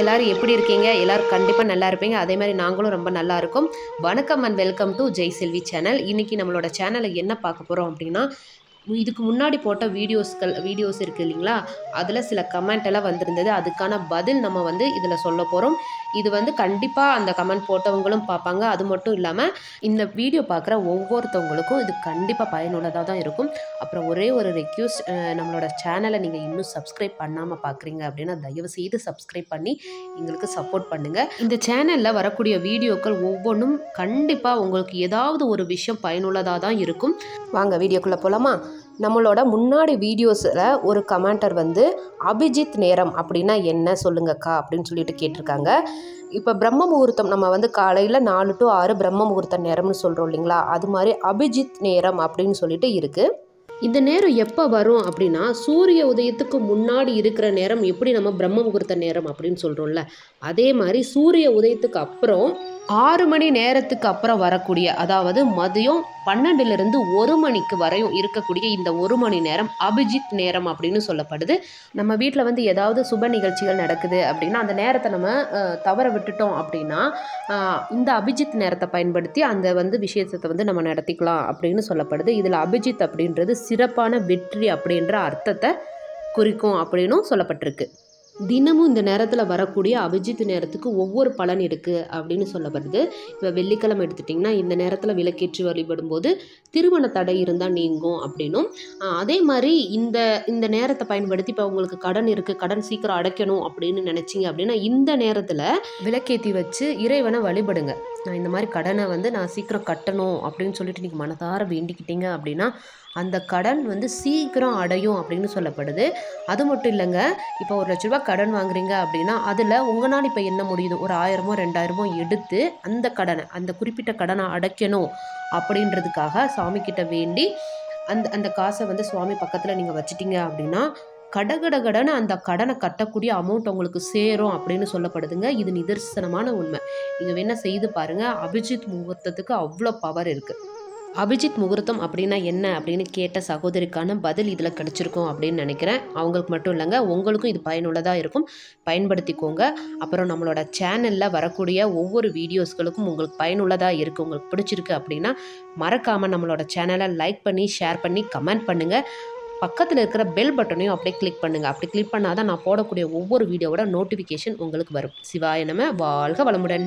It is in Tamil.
எல்லாரும் எப்படி இருக்கீங்க? எல்லாரும் கண்டிப்பாக நல்லா இருப்பீங்க. அதே மாதிரி நாங்களும் ரொம்ப நல்லா இருக்கோம். வணக்கம் and welcome to Jai Selvi channel இன்றைக்கி நம்மளோட சேனலில் என்ன பார்க்க போகிறோம் அப்படின்னா இதுக்கு முன்னாடி போட்ட வீடியோஸ்கள் வீடியோஸ் இருக்குது இல்லைங்களா? அதில் சில கமெண்ட் எல்லாம் வந்திருந்தது. அதுக்கான பதில் நம்ம வந்து இதில் சொல்ல போகிறோம் இது வந்து கண்டிப்பாக அந்த கமெண்ட் போட்டவங்களும் பார்ப்பாங்க. அது மட்டும் இல்லாமல் இந்த வீடியோ பார்க்குற ஒவ்வொருத்தவங்களுக்கும் இது கண்டிப்பாக பயனுள்ளதாக தான் இருக்கும். அப்புறம் ஒரே ஒரு ரெக்யூஸ்ட் நம்மளோட சேனலை நீங்கள் இன்னும் சப்ஸ்கிரைப் பண்ணாமல் பார்க்குறீங்க அப்படின்னா தயவு செய்து சப்ஸ்கிரைப் பண்ணி எங்களுக்கு சப்போர்ட் பண்ணுங்கள் இந்த சேனலில் வரக்கூடிய வீடியோக்கள் ஒவ்வொன்றும் கண்டிப்பாக உங்களுக்கு ஏதாவது ஒரு விஷயம் பயனுள்ளதாக தான் இருக்கும். வாங்க வீடியோக்குள்ளே போகலாமா நம்மளோட முன்னாடி வீடியோஸில் ஒரு கமெண்டர் வந்து அபிஜித் நேரம் அப்படின்னா என்ன? சொல்லுங்கக்கா அப்படின்னு சொல்லிட்டு கேட்டிருக்காங்க. இப்போ பிரம்ம முகூர்த்தம் நம்ம வந்து காலையில் நாலு டு ஆறு பிரம்ம முகூர்த்த நேரம்னு சொல்கிறோம் இல்லைங்களா? அது மாதிரி அபிஜித் நேரம் அப்படின்னு சொல்லிட்டு இருக்குது இந்த நேரம் எப்போ வரும் அப்படின்னா சூரிய உதயத்துக்கு முன்னாடி இருக்கிற நேரம் எப்படி நம்ம பிரம்ம முகூர்த்த நேரம் அப்படின்னு சொல்கிறோம்ல அதே மாதிரி சூரிய உதயத்துக்கு அப்புறம் ஆறு மணி நேரத்துக்கு அப்புறம் வரக்கூடிய அதாவது மதியம் பன்னெண்டுலேருந்து ஒரு மணிக்கு வரையும் இருக்கக்கூடிய இந்த ஒரு மணி நேரம் அபிஜித் நேரம் அப்படின்னு சொல்லப்படுது. நம்ம வீட்டில் வந்து ஏதாவது சுப நிகழ்ச்சிகள் நடக்குது அப்படின்னா அந்த நேரத்தை நம்ம தவற விட்டுட்டோம் அப்படின்னா இந்த அபிஜித் நேரத்தை பயன்படுத்தி அந்த வந்து விஷயத்தை வந்து நம்ம நடத்திக்கலாம் அப்படின்னு சொல்லப்படுது. இதில் அபிஜித் அப்படின்றது சிறப்பான வெற்றி அப்படின்ற அர்த்தத்தை குறிக்கும் அப்படின்னும் சொல்லப்பட்டிருக்கு. தினமும் இந்த நேரத்தில் வரக்கூடிய அபிஜித் நேரத்துக்கு ஒவ்வொரு பலன் இருக்குது அப்படின்னு சொல்லப்படுது. இப்போ வெள்ளிக்கிழமை எடுத்துட்டிங்கன்னா இந்த நேரத்தில் விளக்கேற்றி வழிபடும்போது திருமண தடை இருந்தால் நீங்கும் அப்படின்னும். அதே மாதிரி இந்த இந்த நேரத்தை பயன்படுத்தி இப்போ உங்களுக்கு கடன் இருக்குது கடன் சீக்கிரம் அடைக்கணும் அப்படின்னு நினச்சிங்க அப்படின்னா இந்த நேரத்தில் விளக்கேற்றி வச்சு இறைவனை வழிபடுங்க. நான் இந்த மாதிரி கடனை வந்து நான் சீக்கிரம் கட்டணும் அப்படின்னு சொல்லிட்டு நீங்கள் மனதார வேண்டிக்கிட்டீங்க அப்படின்னா அந்த கடன் வந்து சீக்கிரம் அடையும் அப்படின்னு சொல்லப்படுது. அது மட்டும் இல்லைங்க இப்போ ஒரு லட்ச ரூபா கடன் வாங்குறீங்க அப்படின்னா அதில் உங்களால் இப்போ என்ன முடியுது? ஒரு ஆயிரமோ ரெண்டாயிரமோ எடுத்து அந்த கடனை அந்த குறிப்பிட்ட கடனை அடைக்கணும் அப்படின்றதுக்காக சாமி கிட்ட வேண்டி அந்த அந்த காசை வந்து சுவாமி பக்கத்தில் நீங்கள் வச்சிட்டிங்க அப்படின்னா கடகடகடன்னு அந்த கடனை கட்டக்கூடிய அமௌண்ட் உங்களுக்கு சேரும் அப்படின்னு சொல்லப்படுதுங்க. இது நிதர்சனமான உண்மை. நீங்கள் வேணால் செய்து பாருங்கள் அபிஜித் முகூர்த்தத்துக்கு அவ்வளோ பவர் இருக்குது அபிஜித் முகூர்த்தம் அப்படின்னா என்ன அப்படின்னு கேட்ட சகோதரிக்கான பதில் இதில் கிடச்சிருக்கும் அப்படின்னு நினைக்கிறேன். அவங்களுக்கு மட்டும் இல்லைங்க உங்களுக்கும் இது பயனுள்ளதாக இருக்கும். பயன்படுத்திக்கோங்க. அப்புறம் நம்மளோட சேனலில் வரக்கூடிய ஒவ்வொரு வீடியோஸ்களுக்கும் உங்களுக்கு பயனுள்ளதாக இருக்குது உங்களுக்கு பிடிச்சிருக்கு அப்படின்னா மறக்காமல் நம்மளோட சேனலை லைக் பண்ணி ஷேர் பண்ணி கமெண்ட் பண்ணுங்கள் பக்கத்தில் இருக்கிற பெல் பட்டனையும் அப்படியே கிளிக் பண்ணுங்கள் அப்படி கிளிக் பண்ணால் தான் நான் போடக்கூடிய ஒவ்வொரு வீடியோவோட நோட்டிஃபிகேஷன் உங்களுக்கு வரும். சிவாய வாழ்க வளமுடன்.